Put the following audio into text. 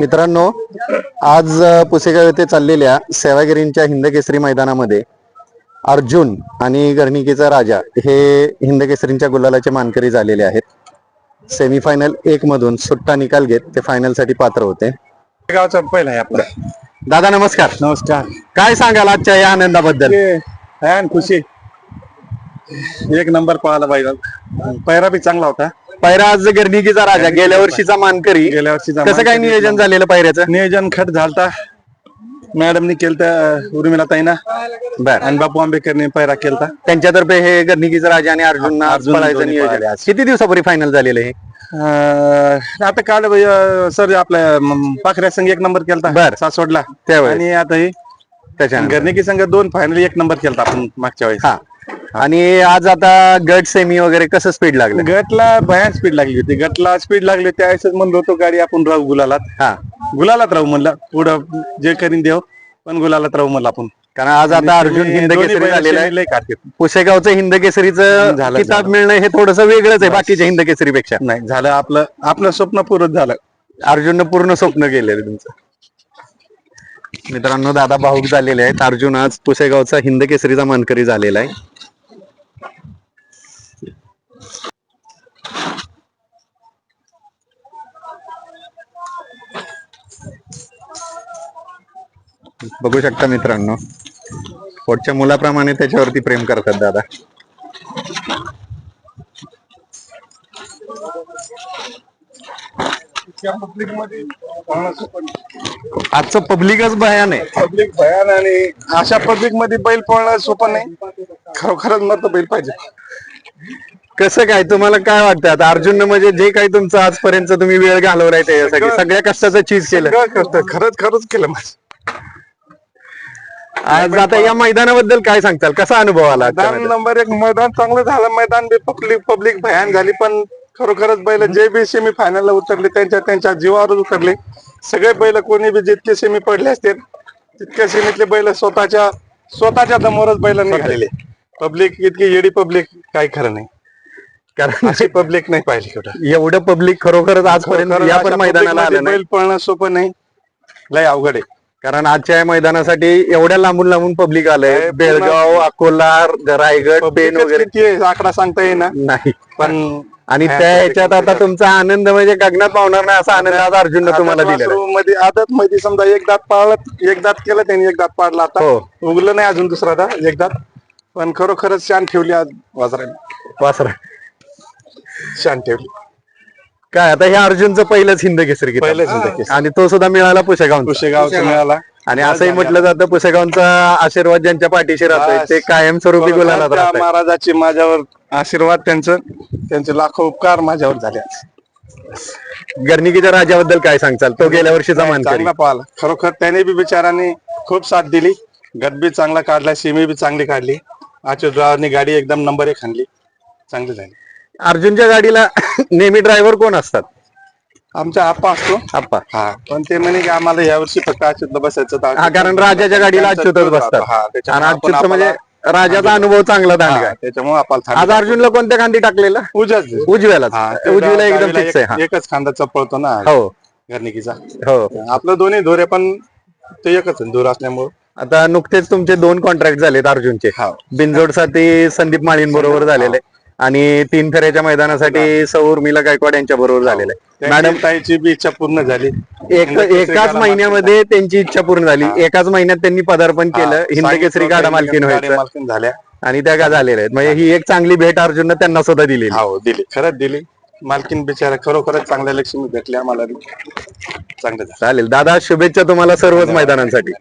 मित्रांनो आज पुसेगाव येथे चाललेल्या सेवागिरींच्या हिंदकेसरी मैदानामध्ये अर्जुन आणि गर्णिकेचा राजा हे हिंदकेसरींच्या गुलालाचे मानकरी झालेले आहेत. सेमीफायनल एक मधून सुट्टा निकाल घेत ते फायनलसाठी पात्र होते. गावचा पहिला आहे आपला. दादा नमस्कार. नमस्कार. काय सांगाल आजच्या या आनंदाबद्दल? खुशी. एक नंबर पळाला पाहिजे पैरा बी चांगला होता. पैरा आज गर्णिकेचा राजा गेल्या वर्षीचा मानकरी. गेल्या वर्षीचा कसं काय नियोजन झालेलं पैऱ्याचं नियोजन खट झालता. मॅडमनी केलं उर्मिला ताईना. बर. आणि बापू आंबेकरने पैरा केलता. त्यांच्यातर्फे हे गर्णिकीचा राजा आणि अर्जुन अर्जुन पळायचं दोन्ही नियोजन. पळाले आज. किती दिवसापूर्वी फायनल झालेलं हे? अं, आता काल अं, सर आपल्या म, पाखऱ्या संघ एक नंबर केलता. बर. सासवडला. त्यावेळेस. आणि आता हे त्याच्यानंतर. घरनिकी संघ दोन फायनल एक नंबर केलता आपण मागच्या वेळेस. हा. आणि आज आता गट सेमी वगैरे कसं स्पीड लागलं? गटला भयान स्पीड लागली होती. गटला स्पीड लागली त्यावेळेस म्हणलो होतो गाडी आपण राहू गुलालात. हा. गुलालात राहू म्हणलं. पुढं जे करीन देव पण गुलालात राहू म्हणलं आपण. कारण आज आता अर्जुन हिंद केसरी झालेलं आहे. पुसेगावचं हिंद केसरीचं झालं, किताब. मिळणं हे थोडस वेगळंच आहे बाकीच्या हिंद केसरीपेक्षा नाही झालं आपलं आपलं स्वप्न पूर्ण झालं. अर्जुननं पूर्ण स्वप्न केलेलं तुमचं. मित्रांनो दादा भाऊक झालेले आहेत. अर्जुन आज पुसेगावचा हिंद केसरीचा मानकरी झालेला आहे. बघू शकता मित्रांनो. पोटच्या मुलाप्रमाणे त्याच्यावरती प्रेम करतात दादा. आजचं पब्लिकच भयान आहे. पब्लिक भयान आणि अशा पब्लिकमध्ये बैल पळणं सोपं नाही. खरोखरच मत बैल पाहिजे. कसं काय? तुम्हाला काय वाटतं? आता अर्जुन म्हणजे जे काही तुमचं आजपर्यंत तुम्ही वेळ घालवलाय त्याच्यासाठी सगळ्या कष्टाचं चीज केलं. करतं खरंच खरंच केलं माझं. आज आता या मैदानाबद्दल काय सांगताल? कसा अनुभव आला आजच्या मैदान मैदानात? नंबर एक मैदान चांगलं झालं मैदान बी पब्लिक पब्लिक भयान झाली पण खरोखरच बैल जे बी सेमी फायनलला उतरले त्यांच्या त्यांच्या जीवावर उतरले. सगळे बैल कोणी बी जितके सेमी पडले असते तितक्या सेमीतले बैल स्वतःच्या स्वतःच्या दमोरच बैल निघालेले पब्लिक इतकी येडी पब्लिक काही खरं नाही. कारण अशी पब्लिक नाही पाहिजे कुठं. एवढं पब्लिक खरोखरच आजपर्यंत खरोखर या अशा पण public मैदानाला मध्ये आलं नाही. बैल पळणं सोपं नाही. लय अवघड आहे. कारण आजच्या या मैदानासाठी एवढ्या लांबून लांबून पब्लिक आलंय. बेळगाव अकोला रायगड पेन वगैरे. आकडा सांगता येईना. नाही. पण आणि त्या ह्याच्यात आता तुमचा आनंद म्हणजे गगनात पावणार नाही असा आनंद आज अर्जुननं तुम्हाला आहे. मध्ये आदत मध्ये समजा एक दात पाळलं एक दात केलं त्यांनी एक दात पाडला आता हो. उगलं नाही अजून दुसरा दात एक दात. पण खरोखरच शान ठेवली आज वाजराने वासरा. शान ठेवली. काय आता हे अर्जुनचं पहिलंच हिंद केसरी किताब. पहिलंच हिंद केसरी. आणि तो सुद्धा मिळाला पुशेगाव. कुशेगावचा मिळाला. आणि असंही म्हटलं जातं पुसेगावचा आशीर्वाद ज्यांच्या पाठीशी राहतोय. ते कायमस्वरूपी गुलालात खरोखर त्या राहतात महाराजाची माझ्यावर आशीर्वाद त्यांचं त्यांचे लाखो उपकार माझ्यावर झाले आज. गर्णिकीच्या राजाबद्दल काय सांगचाल तो गेल्या वर्षीचा मानकरी. चांगला पाहिला. खरोखर त्याने बी बिचाराने खूप साथ दिली. गट बी चांगला काढला सीमी बी चांगली काढली. ड्रायव्हरने गाडी एकदम नंबर एक आणली. चांगली झाली. अर्जुनच्या गाडीला नेहमी ड्रायव्हर कोण असतात? आमचा आप्पा असतो. आप्पा. हा पण ते म्हणे की आम्हाला यावर्षी फक्त अच्युतला बसायचं तर हा कारण राजाच्या गाडीला अच्युतच बसतात. हा, आणि त्याच्यामुळे आपण अच्युत म्हणजे राजाचा अनुभव चांगला दांडगा हा, आहे. त्याच्यामुळे आपल्याला आज अर्जुनला कोणत्या खांदी टाकलेला? उजाच उजव्याला हा, ते उजवीला एकदम गाडीला फिक्स आहे एक- एकच खांदाचा पळतो ना हो. घरनिकीचा हो. आपलं दोन्ही दोरे पण ते एकच आहे, दूर असल्यामुळे. आता नुकतेच तुमचे दोन कॉन्ट्रॅक्ट झालेत अर्जुनचे. हा. बिनजोडसाठी संदीप माळीन बरोबर झालेले. आणि तीन फेऱ्याच्या मैदानासाठी सौ उर्मिला गायकवाड यांच्या बरोबर झालेले मॅडम मॅडम ताईची बी इच्छा पूर्ण झाली. एक एकाच महिन्यामध्ये त्यांची इच्छा पूर्ण झाली. एकाच महिन्यात त्यांनी पदार्पण केलं. हिंद केसरी गाडा मालकीन व्हायचं. झाल्या. आणि त्या का झालेल्या आहेत. म्हणजे ही एक चांगली भेट अर्जुननं त्यांना सुद्धा दिलेली हो दिली. खरंच दिली. मालकीन बिचारा खरोखरच चांगल्या लक्ष्मी भेटल्या आम्हाला. चांगलं चालेल. दादा शुभेच्छा तुम्हाला सर्वच मैदानांसाठी.